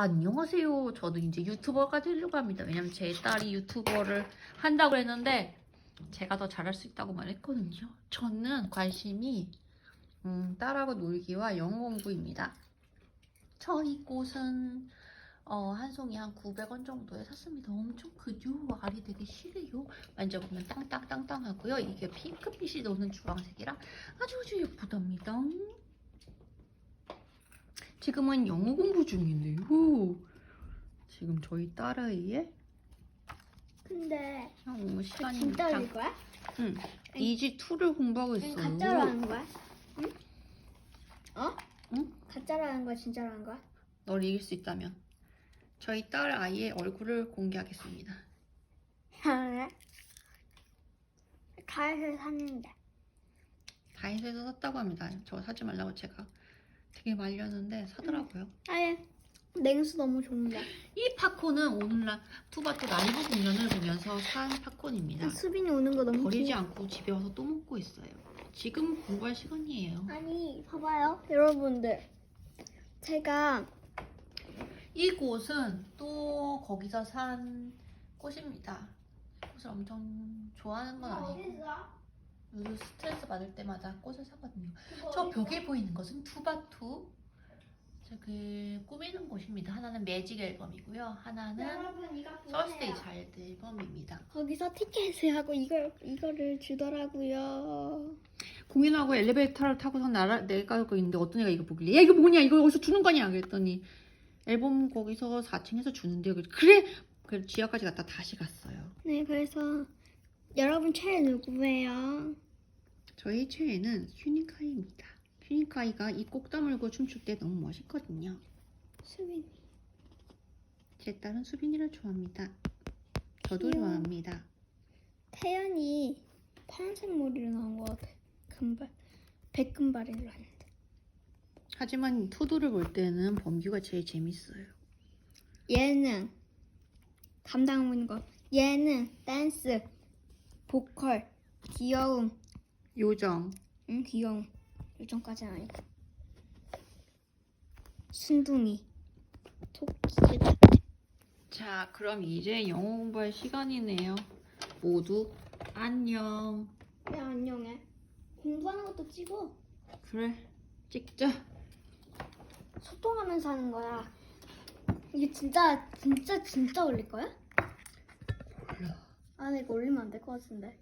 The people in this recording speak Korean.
안녕하세요. 저도 이제 유튜버가 되려고 합니다. 왜냐면 제 딸이 유튜버를 한다고 했는데 제가 더 잘할 수 있다고 말했거든요. 저는 관심이 음, 딸하고 놀기와 영어 공부입니다. 저희 꽃은 어, 한 송이 한 900원 정도에 샀습니다. 엄청 크죠? 알이 되게 실해요. 만져보면 땅땅땅땅 하고요. 이게 핑크빛이 도는 주황색이라 아주 아주 예쁘답니다. 지금은 영어 공부 중인데요. 지금 저희 딸아이의 근데 영어 시간이 진짜 딱올 거야? 응. 이지 2를 공부하고 있어요. 가짜로 하는 거야? 응? 어? 응? 가짜로 하는 거야? 진짜로 하는 거야? 널 이길 수 있다면 저희 딸 아이의 얼굴을 공개하겠습니다. 그래? 가에서 샀는데 다이소에서 샀다고 합니다. 저 사지 말라고 제가 되게 말렸는데 사더라고요. 아예 냉수 너무 좋은데 이 팝콘은 오늘날 투바투 라이브 공연을 보면서 산 팝콘입니다. 수빈이 오는 거 너무 버리지 귀여워 않고 집에 와서 또 먹고 있어요. 지금 공부할 시간이에요. 아니 봐봐요 여러분들 제가 이곳은 또 거기서 산 꽃입니다. 꽃을 엄청 좋아하는 건 아니고 요즘 스트레스 받을 때마다 꽃을 사거든요. 저 벽에 보이는 것은 투바투 저기 꾸미는 곳입니다. 하나는 매직 앨범이고요. 하나는 여러분 이거 서스데이 차일드 앨범입니다. 거기서 티켓을 하고 이걸 이거를 주더라고요 공연하고 엘리베이터를 타고서 날아 내가 고 있는데 어떤 애가 이거 보길래 야 이거 뭐냐 이거 어디서 주는 거냐 그랬더니 앨범 거기서 4층에서 주는데요. 그래 그래 지하까지 갔다 다시 갔어요. 네 그래서 여러분 최애 누구예요? 저희 최애는 휴니카이입니다. 휴니카이가 이꼭 다물고 춤출 때 너무 멋있거든요. 수빈이 제 딸은 수빈이를 좋아합니다. 저도 귀여워. 좋아합니다. 태연이 파란색 머리로 나온 것 같아 금발 백금발인 줄 알았는데 하지만 투두를 볼 때는 범규가 제일 재밌어요. 얘는 감당 보는 거 얘는 댄스 보컬 귀여움 요정. 응 귀여움 요정까지는 아니고 순둥이 토끼 자, 그럼 이제 영어 공부할 시간이네요. 모두 안녕. 네 안녕해 공부하는 것도 찍어 그래, 찍자. 소통하면서 하는 거야 이게 진짜 진짜 진짜 올릴 거야? 아 근데 이거 올리면 안 될 것 같은데